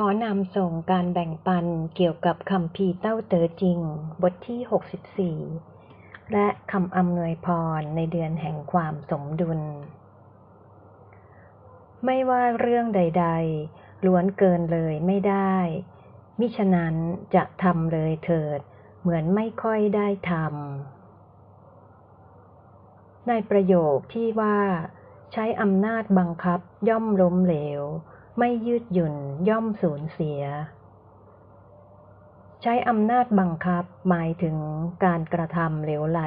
ขอนำส่งการแบ่งปันเกี่ยวกับคำพีเต้าเต๋อจริง บทที่ 64 และคำอำนวยพรในเดือนแห่งความสมดุล ไม่ว่าเรื่องใด ๆ ล้วนเกินเลยไม่ได้ มิฉะนั้นจะทำเลยเถิด เหมือนไม่ค่อยได้ทำในประโยคที่ว่า ใช้อำนาจบังคับย่อมล้มเหลว ไม่ยืดหยุ่นย่อมสูญเสีย ใช้อำนาจบังคับหมายถึงการกระทำเหลวไหล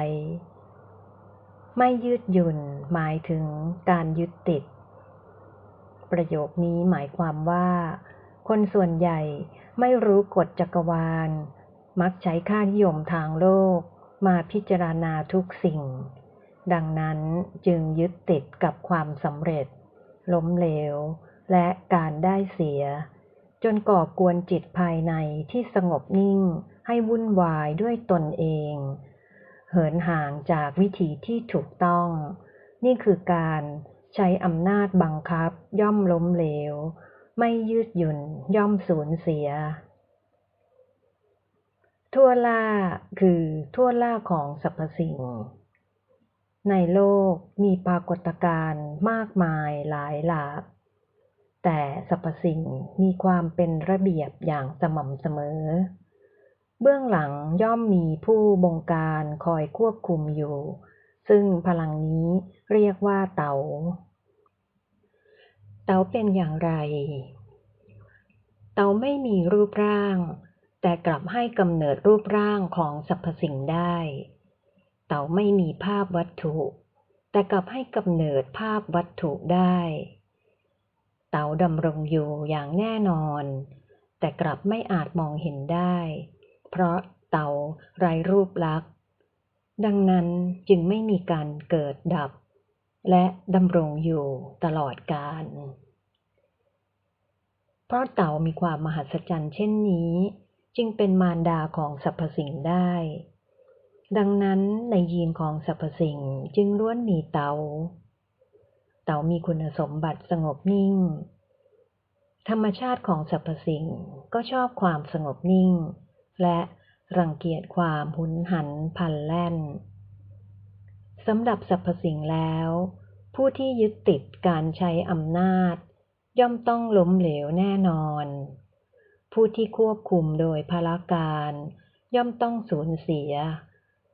ไม่ยืดหยุ่นหมายถึงการยึดติด ประโยคนี้หมายความว่า คนส่วนใหญ่ไม่รู้กฎจักรวาล มักใช้ค่านิยมทางโลกมาพิจารณาทุกสิ่ง ดังนั้นจึงยึดติดกับความสำเร็จ ล้มเหลว และการได้เสีย จนก่อกวนจิตภายในที่สงบนิ่งให้วุ่นวายด้วยตนเอง เหินห่างจากวิธีที่ถูกต้อง นี่คือการใช้อำนาจบังคับ ย่อมล้มเหลว ไม่ยืดหยุ่นย่อมสูญเสีย ทั่วล่าคือทั่วล่าของสรรพสิ่ง ในโลกมีปรากฏการณ์มากมายหลายหลาก แต่สรรพสิ่งมีความเป็นระเบียบอย่างสม่ำเสมอ เบื้องหลังย่อมมีผู้บงการคอยควบคุมอยู่ ซึ่งพลังนี้เรียกว่าเตา๋า เต๋าเป็นอย่างไร เต๋าไม่มีรูปร่าง แต่กลับให้กำเนิดรูปร่างของสรรพสิ่งได้ เต๋าไม่มีภาพวัตถุ แต่กลับให้กำเนิดภาพวัตถุได้ เต๋าดำรงอยู่อย่างแน่นอน แต่กลับไม่อาจมองเห็นได้ เพราะเต๋าไร้รูปลักษณ์ดังนั้นจึงไม่มีการเกิดดับ และดำรงอยู่ตลอดกาลเพราะเต๋ามีความมหัศจรรย์เช่นนี้ จึงเป็นมารดาของสรรพสิ่งได้ ดังนั้นในยีนของสรรพสิ่งจึงล้วนมีเต๋า เต๋ามีคุณสมบัติสงบนิ่ง ธรรมชาติของสรรพสิ่งก็ชอบความสงบนิ่ง และรังเกียจความหุนหันพันแล่นสำหรับสรรพสิ่งแล้ว ผู้ที่ยึดติดการใช้อำนาจ ย่อมต้องล้มเหลวแน่นอน ผู้ที่ควบคุมโดยพละการ ย่อมต้องสูญเสีย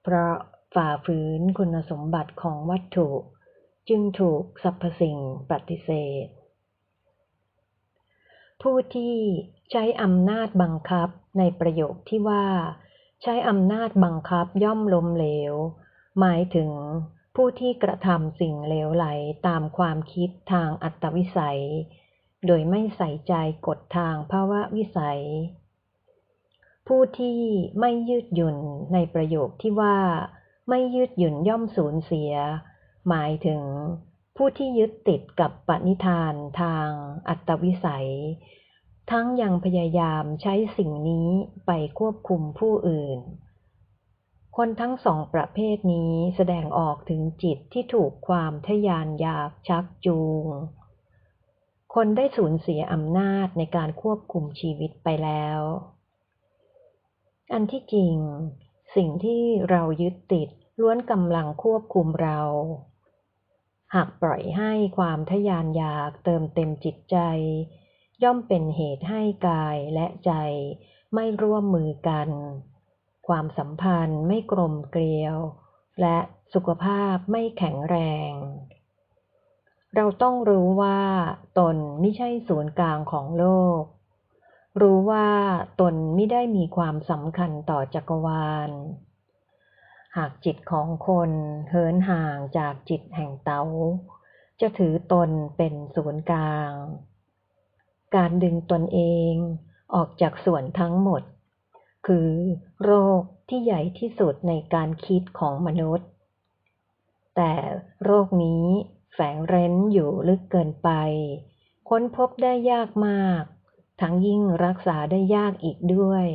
เพราะฝ่าฝืนคุณสมบัติของวัตถุ จึงถูกสรรพสิ่งปฏิเสธ ผู้ที่ใช้อำนาจบังคับในประโยคที่ว่า ใช้อำนาจบังคับย่อมล้มเหลว หมายถึงผู้ที่กระทำสิ่งเลวไหลตามความคิดทางอัตวิสัย โดยไม่ใส่ใจกฎทางภาวะวิสัย ผู้ที่ไม่ยืดหยุ่นในประโยคที่ว่า ไม่ยืดหยุ่นย่อมสูญเสีย หมายถึงผู้ที่ยึดติดกับปณิธานทางอัตวิสัย ทั้งยังพยายามใช้สิ่งนี้ไปควบคุมผู้อื่น คนทั้งสองประเภทนี้แสดงออกถึงจิตที่ถูกความทยานอยากชักจูง คนได้สูญเสียอำนาจในการควบคุมชีวิตไปแล้ว อันที่จริง สิ่งที่เรายึดติดล้วนกำลังควบคุมเรา หากปล่อยให้ความทยานอยากเติมเต็มจิตใจ ย่อมเป็นเหตุให้กายและใจไม่ร่วมมือกัน ความสัมพันธ์ไม่กลมเกลียว และสุขภาพไม่แข็งแรง เราต้องรู้ว่าตนไม่ใช่ศูนย์กลางของโลก รู้ว่าตนไม่ได้มีความสำคัญต่อจักรวาล หากจิตของคนเหินห่างจากจิตแห่งเตาจะถือตนเป็นศูนย์กลาง การดึงตนเองออกจากส่วนทั้งหมด คือโรคที่ใหญ่ที่สุดในการคิดของมนุษย์ แต่โรคนี้แฝงเร้นอยู่ลึกเกินไป ค้นพบได้ยากมาก ทั้งยิ่งรักษาได้ยากอีกด้วย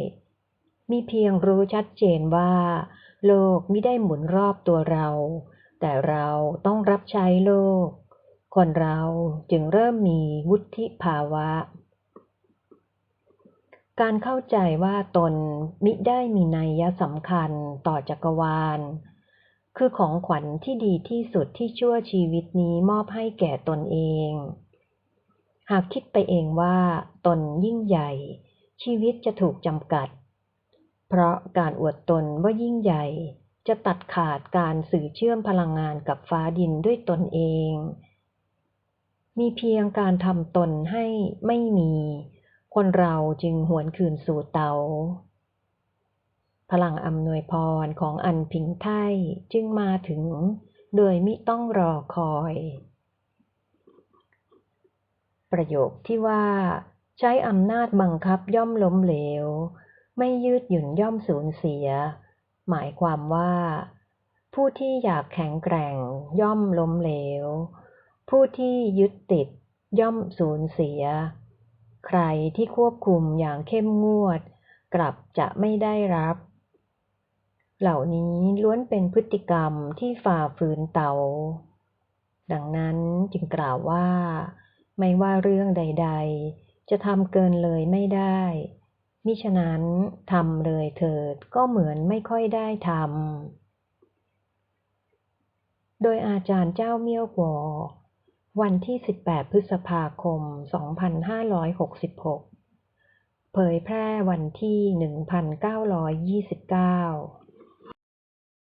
มีเพียงรู้ชัดเจนว่า โลกไม่ได้หมุนรอบตัวเรา แต่เราต้องรับใช้โลก คนเราจึงเริ่มมีวุฒิภาวะ การเข้าใจว่าตนมิได้มีนัยสำคัญต่อจักรวาล คือของขวัญที่ดีที่สุดที่ชั่วชีวิตนี้มอบให้แก่ตนเอง หากคิดไปเองว่าตนยิ่งใหญ่ ชีวิตจะถูกจำกัด เพราะการอวดตนว่ายิ่งใหญ่ จะตัดขาดการสื่อเชื่อมพลังงานกับฟ้าดินด้วยตนเอง มีเพียงการทำตนให้ไม่มี คนเราจึงหวนคืนสู่เตา พลังอำนวยพรของอันพิงไทยจึงมาถึง โดยมิต้องรอคอย ประโยคที่ว่า ใช้อำนาจบังคับย่อมล้มเหลว ไม่ยืดหยุ่นย่อมสูญเสีย หมายความว่า ผู้ที่อยากแข็งแกร่งย่อมล้มเหลว ผู้ที่ยึดติดย่อมสูญเสีย ใครที่ควบคุมอย่างเข้มงวด กลับจะไม่ได้รับ เหล่านี้ล้วนเป็นพฤติกรรมที่ฝ่าฝืนเตา ดังนั้นจึงกล่าวว่า ไม่ว่าเรื่องใด ๆ จะทำเกินเลยไม่ได้ มิฉะนั้นทำเลยเถิดก็เหมือนไม่ค่อยได้ทำ โดยอาจารย์เจ้าเมี่ยวกัววันที่ 18 พฤษภาคม 2566 เผยแพร่วันที่ 1929